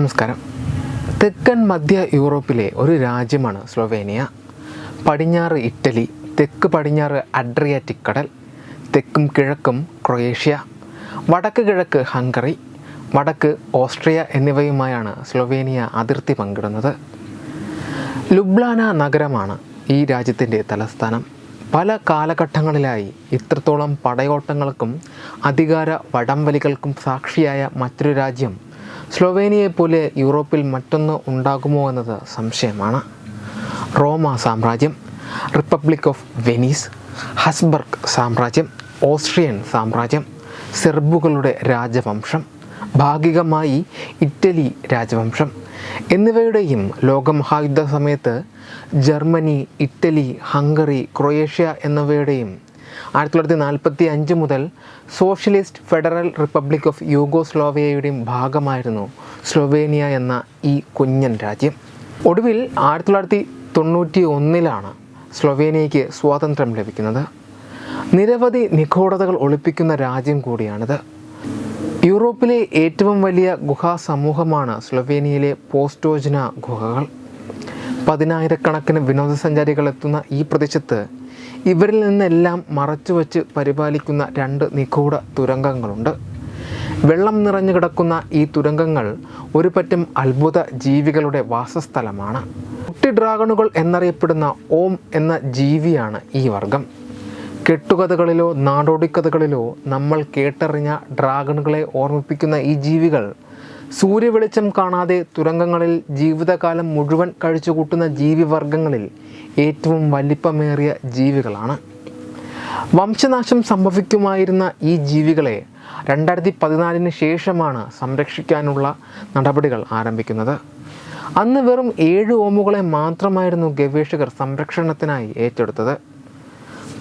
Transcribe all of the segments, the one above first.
നമസ്കാരം. തെക്കൻ മധ്യ യൂറോപ്പിലെ ഒരു രാജ്യമാണ് സ്ലൊവേനിയ. പടിഞ്ഞാറ് ഇറ്റലി തെക്ക് പടിഞ്ഞാറ് അഡ്രിയാറ്റിക് കടൽ തെക്കും കിഴക്കും ക്രൊയേഷ്യ വടക്ക് കിഴക്ക് ഹംഗറി വടക്ക് ഓസ്ട്രിയ എന്നിവയുമായാണ് സ്ലൊവേനിയ അതിർത്തി പങ്കിടുന്നത്. ലുബ്ലാന നഗരമാണ് ഈ രാജ്യത്തിന്റെ തലസ്ഥാനം. പല കാലഘട്ടങ്ങളിലായി ഇത്രത്തോളം പടയോട്ടങ്ങൾക്കും അധികാര വടംവലികൾക്കും സാക്ഷിയായ മറ്റൊരു രാജ്യം സ്ലൊവേനിയയെപ്പോലെ യൂറോപ്പിൽ മറ്റൊന്ന് ഉണ്ടാകുമോ എന്നത് സംശയമാണ്. റോമ സാമ്രാജ്യം റിപ്പബ്ലിക് ഓഫ് വെനീസ് ഹസ്ബർഗ് സാമ്രാജ്യം ഓസ്ട്രിയൻ സാമ്രാജ്യം സെർബുകളുടെ രാജവംശം ഭാഗികമായി ഇറ്റലി രാജവംശം എന്നിവയുടെയും ലോകമഹായുദ്ധ സമയത്ത് ജർമ്മനി ഇറ്റലി ഹംഗറി ക്രൊയേഷ്യ എന്നിവയുടെയും ആയിരത്തി തൊള്ളായിരത്തി നാൽപ്പത്തി അഞ്ച് മുതൽ സോഷ്യലിസ്റ്റ് ഫെഡറൽ റിപ്പബ്ലിക് ഓഫ് യൂഗോസ്ലോവിയയുടെയും ഭാഗമായിരുന്നു സ്ലൊവേനിയ എന്ന ഈ കുഞ്ഞൻ രാജ്യം. ഒടുവിൽ ആയിരത്തി തൊള്ളായിരത്തി തൊണ്ണൂറ്റി ഒന്നിലാണ് സ്ലൊവേനിയയ്ക്ക് സ്വാതന്ത്ര്യം ലഭിക്കുന്നത്. നിരവധി നിഗൂഢതകൾ ഒളിപ്പിക്കുന്ന രാജ്യം കൂടിയാണിത്. യൂറോപ്പിലെ ഏറ്റവും വലിയ ഗുഹാ സമൂഹമാണ് സ്ലൊവേനിയയിലെ പോസ്റ്റോജന ഗുഹകൾ. പതിനായിരക്കണക്കിന് വിനോദസഞ്ചാരികൾ എത്തുന്ന ഈ പ്രദേശത്ത് ഇവരിൽ നിന്നെല്ലാം മറച്ചുവെച്ച് പരിപാലിക്കുന്ന രണ്ട് നിഗൂഢ തുരങ്കങ്ങളുണ്ട്. വെള്ളം നിറഞ്ഞു കിടക്കുന്ന ഈ തുരങ്കങ്ങൾ ഒരു പറ്റം അത്ഭുത ജീവികളുടെ വാസസ്ഥലമാണ്. കുട്ടി ഡ്രാഗണുകൾ എന്നറിയപ്പെടുന്ന ഓം എന്ന ജീവിയാണ് ഈ വർഗം. കെട്ടുകഥകളിലോ നാടോടിക്കഥകളിലോ നമ്മൾ കേട്ടറിഞ്ഞ ഡ്രാഗണുകളെ ഓർമ്മിപ്പിക്കുന്ന ഈ ജീവികൾ സൂര്യവെളിച്ചം കാണാതെ തുരങ്കങ്ങളിൽ ജീവിതകാലം മുഴുവൻ കഴിച്ചുകൂട്ടുന്ന ജീവിവർഗങ്ങളിൽ ഏറ്റവും വലിപ്പമേറിയ ജീവികളാണ്. വംശനാശം സംഭവിക്കുമായിരുന്ന ഈ ജീവികളെ രണ്ടായിരത്തി പതിനാലിന് ശേഷമാണ് സംരക്ഷിക്കാനുള്ള നടപടികൾ ആരംഭിക്കുന്നത്. അന്ന് വെറും ഏഴ് ഓമുകളെ മാത്രമായിരുന്നു ഗവേഷകർ സംരക്ഷണത്തിനായി ഏറ്റെടുത്തത്.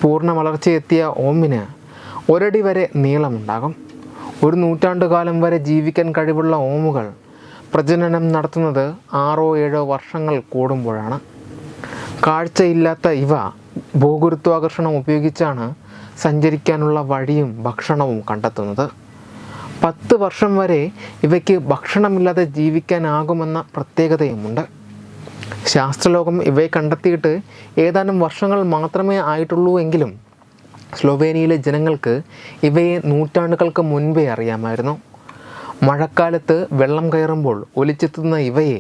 പൂർണ വളർച്ചയെത്തിയ ഓമിന് ഒരടി വരെ നീളമുണ്ടാകും. ഒരു നൂറ്റാണ്ടുകാലം വരെ ജീവിക്കാൻ കഴിവുള്ള ഓമുകൾ പ്രജനനം നടത്തുന്നത് ആറോ ഏഴോ വർഷങ്ങൾ കൂടുമ്പോഴാണ്. കാഴ്ചയില്ലാത്ത ഇവ ഭൂഗുരുത്വാകർഷണം ഉപയോഗിച്ചാണ് സഞ്ചരിക്കാനുള്ള വഴിയും ഭക്ഷണവും കണ്ടെത്തുന്നത്. പത്ത് വർഷം വരെ ഇവയ്ക്ക് ഭക്ഷണമില്ലാതെ ജീവിക്കാനാകുമെന്ന പ്രത്യേകതയുമുണ്ട്. ശാസ്ത്രലോകം ഇവയെ കണ്ടെത്തിയിട്ട് ഏതാനും വർഷങ്ങൾ മാത്രമേ ആയിട്ടുള്ളൂ എങ്കിലും സ്ലൊവേനിയയിലെ ജനങ്ങൾക്ക് ഇവയെ നൂറ്റാണ്ടുകൾക്ക് മുൻപേ അറിയാമായിരുന്നു. മഴക്കാലത്ത് വെള്ളം കയറുമ്പോൾ ഒലിച്ചെത്തുന്ന ഇവയെ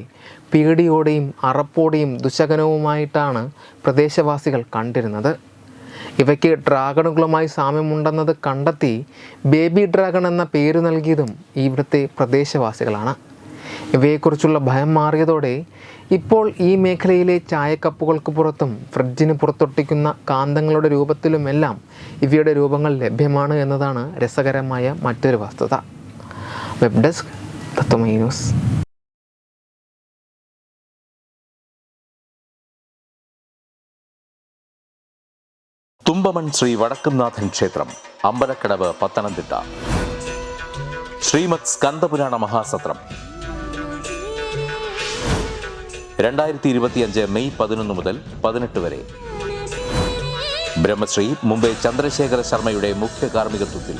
പേടിയോടെയും അറപ്പോടെയും ദുശകനവുമായിട്ടാണ് പ്രദേശവാസികൾ കണ്ടിരുന്നത്. ഇവയ്ക്ക് ഡ്രാഗണുകളുമായി സാമ്യമുണ്ടെന്നത് കണ്ടെത്തി ബേബി ഡ്രാഗൺ എന്ന പേര് നൽകിയതും ഇവിടുത്തെ പ്രദേശവാസികളാണ്. ഇവയെക്കുറിച്ചുള്ള ഭയം മാറിയതോടെ ഇപ്പോൾ ഈ മേഖലയിലെ ചായക്കപ്പുകൾക്ക് പുറത്തും ഫ്രിഡ്ജിന് പുറത്തൊട്ടിക്കുന്ന കാന്തങ്ങളുടെ രൂപത്തിലുമെല്ലാം ഇവയുടെ രൂപങ്ങൾ ലഭ്യമാണ് എന്നതാണ് രസകരമായ മറ്റൊരു വസ്തുത. Web desk Tattvamayi news Thumpamon Shri ക്ഷേത്രം അമ്പലക്കടവ് പത്തനംതിട്ട. ശ്രീമത് സ്കന്ദപുരാണ മഹാസത്രം. രണ്ടായിരത്തി ഇരുപത്തിയഞ്ച് മെയ് പതിനൊന്ന് മുതൽ പതിനെട്ട് വരെ. ബ്രഹ്മശ്രീ മുംബൈ ചന്ദ്രശേഖര ശർമ്മയുടെ മുഖ്യ കാർമ്മികത്വത്തിൽ.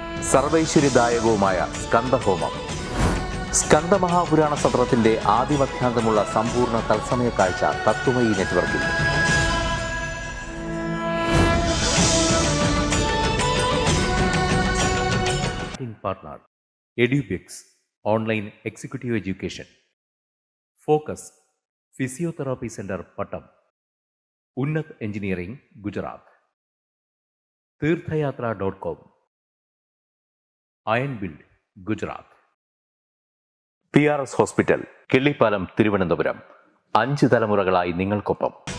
സർവൈശ്വര്യദായകവുമായ സ്കന്ദഹോമം സ്കന്ദമഹാപുരാണ സത്രത്തിന്റെ ആദിമഖ്യാന്തമുള്ള സമ്പൂർണ തത്സമയ കാഴ്ച തത്വമയി നെറ്റ്വർക്കിൽ. Edubix online executive education focus physiotherapy centre Pattom Unnat engineering Gujarat Theerthayatra dot com Iron build Gujarat. P R S hospital Killipalam Thiruvananthapuram. അഞ്ച് തലമുറകളായി നിങ്ങൾക്കൊപ്പം.